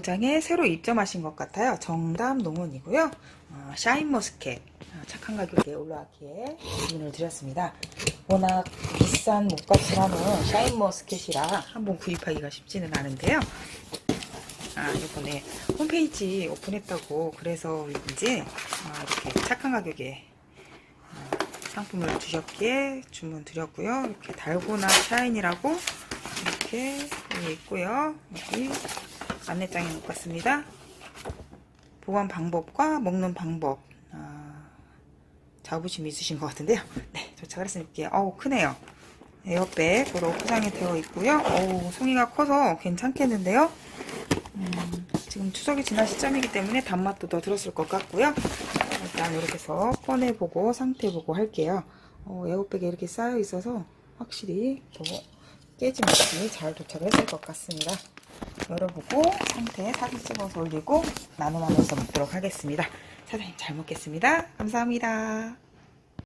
오장에 새로 입점하신 것 같아요. 정담 농원이고요. 어, 샤인머스켓 어, 착한 가격에 올라왔기에 주문을 드렸습니다. 워낙 비싼 목값을 하는 샤인머스켓이라 한번 구입하기가 쉽지는 않은데요. 아, 이번에 홈페이지 오픈했다고 그래서인지 아, 이렇게 착한 가격에 어, 상품을 주셨기에 주문 드렸고요. 이렇게 달고나 샤인이라고 이렇게 있고요. 여기 안내장에 못 봤습니다. 보관 방법과 먹는 방법 아, 자부심 있으신 것 같은데요. 네, 도착을 했으니까 어우 크네요. 에어백으로 포장이 되어 있고요. 어우 송이가 커서 괜찮겠는데요. 음, 지금 추석이 지난 시점이기 때문에 단맛도 더 들었을 것 같고요. 일단 이렇게 해서 꺼내보고 상태 보고 할게요. 어, 에어백에 이렇게 쌓여 있어서 확실히 더 깨짐 없이 잘 도착을 했을 것 같습니다. 열어보고 상태 사진 찍어서 올리고 나눔하면서 먹도록 하겠습니다. 사장님 잘 먹겠습니다. 감사합니다.